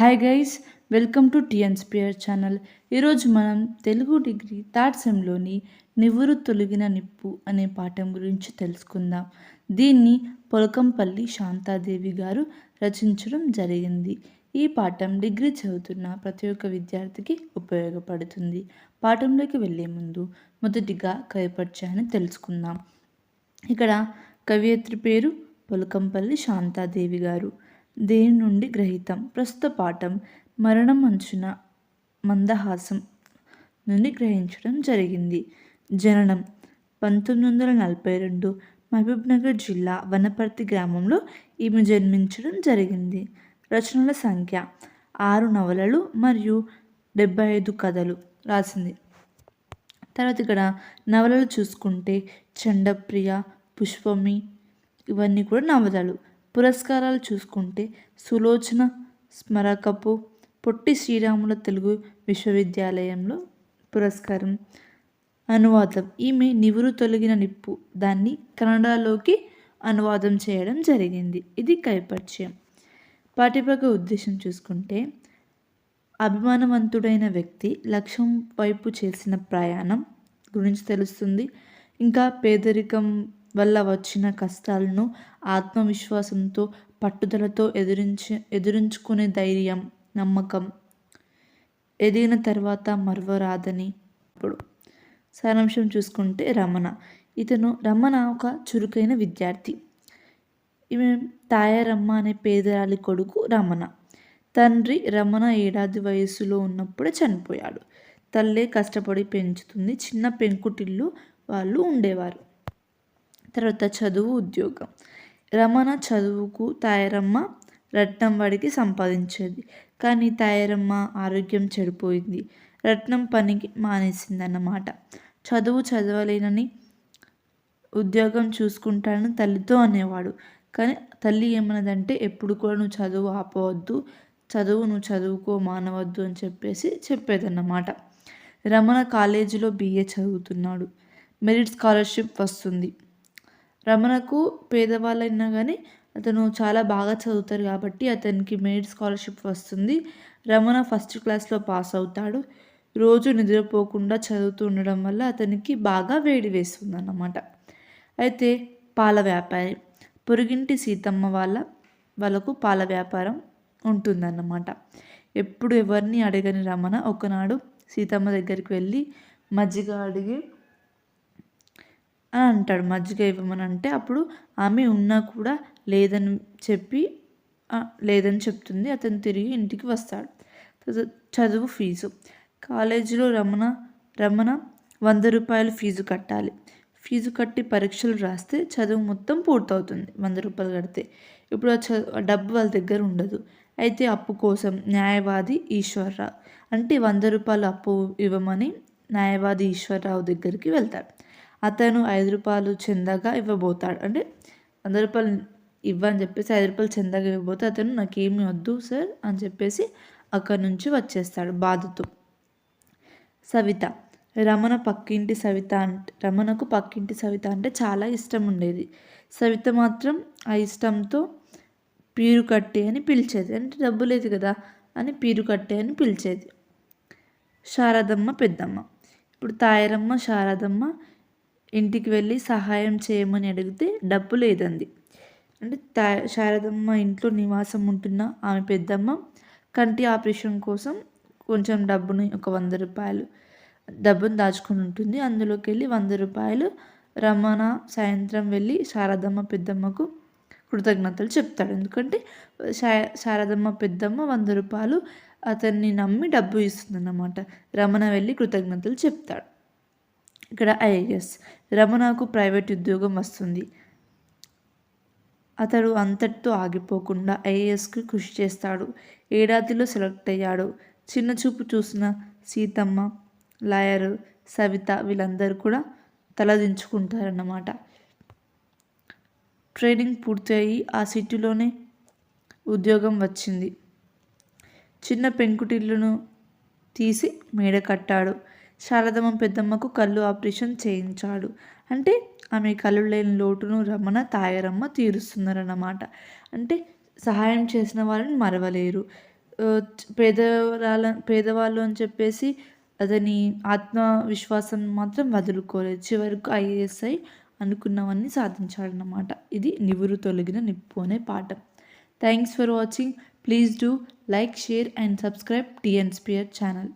Hi guys welcome to TNSphere channel ఈరోజు మనం Telugu degree third సెమ్లోని నివురు తొలగిన నిప్పు అనే పాఠం గురించి తెలుసుకుందాం. దీన్ని పొలకంపల్లి శాంతాదేవి గారు రచించడం జరిగింది. ఈ పాఠం డిగ్రీ చదువుతున్న ప్రతి ఒక్క విద్యార్థికి ఉపయోగపడుతుంది. పాఠంలోకి వెళ్ళే ముందు మొదటిగా కవిపరిచయాన్ని తెలుసుకుందాం. ఇక్కడ కవియత్రి పేరు పొలకంపల్లి శాంతాదేవి గారు. దేని నుండి గ్రహీతం? ప్రస్తుత పాఠం మరణం అంచున మందహాసం నుండి గ్రహించడం జరిగింది. జననం పంతొమ్మిది వందల నలభై రెండు మహబూబ్నగర్ జిల్లా వనపర్తి గ్రామంలో ఈమె జన్మించడం జరిగింది. రచనల సంఖ్య ఆరు నవలలు మరియు డెబ్బై ఐదు కథలు రాసింది. తర్వాత ఇక్కడ నవలలు చూసుకుంటే చండప్రియ పుష్పమి ఇవన్నీ కూడా నవలలు. పురస్కారాలు చూసుకుంటే సులోచన స్మరకపు పొట్టి శ్రీరాముల తెలుగు విశ్వవిద్యాలయంలో పురస్కారం అనువాదం. ఈమె నివురు తొలగిన నిప్పు దాన్ని కన్నడలోకి అనువాదం చేయడం జరిగింది. ఇది కైపరిచయం పాఠ్యపక ఉద్దేశం చూసుకుంటే అభిమానవంతుడైన వ్యక్తి లక్ష్యం వైపు చేసిన ప్రయాణం గురించి తెలుస్తుంది. ఇంకా పేదరికం వల్ల వచ్చిన కష్టాలను ఆత్మవిశ్వాసంతో పట్టుదలతో ఎదురించి ఎదురించుకునే ధైర్యం నమ్మకం ఎదిగిన తర్వాత మరవరాదని ఇప్పుడు సారాంశం చూసుకుంటే రమణ. ఇతను రమణ ఒక చురుకైన విద్యార్థి. ఈమె తాయారమ్మ అనే పేదరాలి కొడుకు రమణ. తండ్రి రమణ ఏడాది వయసులో ఉన్నప్పుడే చనిపోయాడు. తల్లే కష్టపడి పెంచుతుంది. చిన్న పెంకుటిల్లు వాళ్ళు ఉండేవారు. తర్వాత చదువు ఉద్యోగం. రమణ చదువుకు తాయారమ్మ రత్నం వాడికి సంపాదించేది. కానీ తాయారమ్మ ఆరోగ్యం చెడిపోయింది. రత్నం పనికి మానేసింది అన్నమాట చదువు చదవలేనని ఉద్యోగం చూసుకుంటానని తల్లితో అనేవాడు. కానీ తల్లి ఏమన్నదంటే ఎప్పుడు కూడా నువ్వు చదువు ఆపవద్దు. చదువు నువ్వు చదువుకో మానవద్దు అని చెప్పేసి చెప్పేదన్నమాట. రమణ కాలేజీలో బీఏ చదువుతున్నాడు. మెరిట్ స్కాలర్షిప్ వస్తుంది. రమణకు పేదవాళ్ళైనా కానీ అతను చాలా బాగా చదువుతారు కాబట్టి అతనికి మెరిట్ స్కాలర్షిప్ వస్తుంది. రమణ ఫస్ట్ క్లాస్లో పాస్ అవుతాడు. రోజు నిద్రపోకుండా చదువుతూ ఉండడం వల్ల అతనికి బాగా వేడి వేస్తుంది అన్నమాట అయితే పాల వ్యాపారి పొరుగింటి సీతమ్మ వాళ్ళ వాళ్ళకు పాల వ్యాపారం ఉంటుందన్నమాట. ఎప్పుడు ఎవరిని అడగని రమణ ఒకనాడు సీతమ్మ దగ్గరికి వెళ్ళి మజ్జిగ అడిగి అని అంటాడు మజ్జిగ ఇవ్వమని. అంటే అప్పుడు ఆమె ఉన్నా కూడా లేదని చెప్పి లేదని చెప్తుంది. అతను తిరిగి ఇంటికి వస్తాడు. చదువు ఫీజు. కాలేజీలో రమణ రమణ వంద రూపాయలు ఫీజు కట్టాలి. ఫీజు కట్టి పరీక్షలు రాస్తే చదువు మొత్తం పూర్తవుతుంది. వంద రూపాయలు కడితే ఇప్పుడు ఆ డబ్బు వాళ్ళ దగ్గర ఉండదు. అయితే అప్పు కోసం న్యాయవాది ఈశ్వరరావు. అంటే వంద రూపాయలు అప్పు ఇవ్వమని న్యాయవాది ఈశ్వరరావు దగ్గరికి వెళ్తాడు. అతను ఐదు రూపాయలు చందాగా ఇవ్వబోతాడు. అంటే వంద రూపాయలు ఇవ్వని చెప్పేసి ఐదు రూపాయలు చందాగా ఇవ్వబోతే అతను నాకేమీ వద్దు సార్ అని చెప్పేసి అక్కడి నుంచి వచ్చేస్తాడు బాధతో సవిత. రమణ పక్కింటి సవిత అంటే రమణకు పక్కింటి సవిత అంటే చాలా ఇష్టం ఉండేది. సవిత మాత్రం ఆ ఇష్టంతో పీరు కట్టే అని పిలిచేది. అంటే డబ్బు లేదు కదా అని పీరు కట్టే అని పిలిచేది. శారదమ్మ పెద్దమ్మ. ఇప్పుడు తాయరమ్మ శారదమ్మ ఇంటికి వెళ్ళి సహాయం చేయమని అడిగితే డబ్బు లేదంది. అంటే తా శారదమ్మ ఇంట్లో నివాసం ఉంటున్న ఆమె పెద్దమ్మ కంటి ఆపరేషన్ కోసం కొంచెం డబ్బుని ఒక వంద రూపాయలు డబ్బును దాచుకొని ఉంటుంది. అందులోకి వెళ్ళి వంద రూపాయలు రమణ సాయంత్రం వెళ్ళి శారదమ్మ పెద్దమ్మకు కృతజ్ఞతలు చెప్తాడు. ఎందుకంటే శారదమ్మ పెద్దమ్మ వంద రూపాయలు అతన్ని నమ్మి డబ్బు ఇస్తుందన్నమాట. రమణ వెళ్ళి కృతజ్ఞతలు చెప్తాడు. ఇక్కడ ఐఏఎస్ రమణకు ప్రైవేట్ ఉద్యోగం వస్తుంది. అతడు అంతటితో ఆగిపోకుండా ఐఏఎస్కి కృషి చేస్తాడు. ఏడాదిలో సెలెక్ట్ అయ్యాడు. చిన్న చూపు చూసిన సీతమ్మ లాయర్ సవిత వీళ్ళందరూ కూడా తలదించుకుంటారన్నమాట. ట్రైనింగ్ పూర్తయి ఆ సిటీలోనే ఉద్యోగం వచ్చింది. చిన్న పెంకుటిల్లును తీసి మేడ కట్టాడు. శారదమ్మ పెద్దమ్మకు కళ్ళు ఆపరేషన్ చేయించాడు. అంటే ఆమె కళ్ళు లేని లోటును రమణ తాయరమ్మ తీరుస్తున్నారన్నమాట. అంటే సహాయం చేసిన వాళ్ళని మరవలేరు. పేదవాళ్ళ పేదవాళ్ళు అని చెప్పేసి అతని ఆత్మవిశ్వాసం మాత్రం వదులుకోలేదు. చివరకు ఐఏఎస్ఐ అనుకున్నవన్నీ సాధించాడనమాట ఇది నివురు తొలగిన నిప్పు అనే పాఠం. Thanks for watching. Please do like share and subscribe టీఎన్స్పియర్ channel.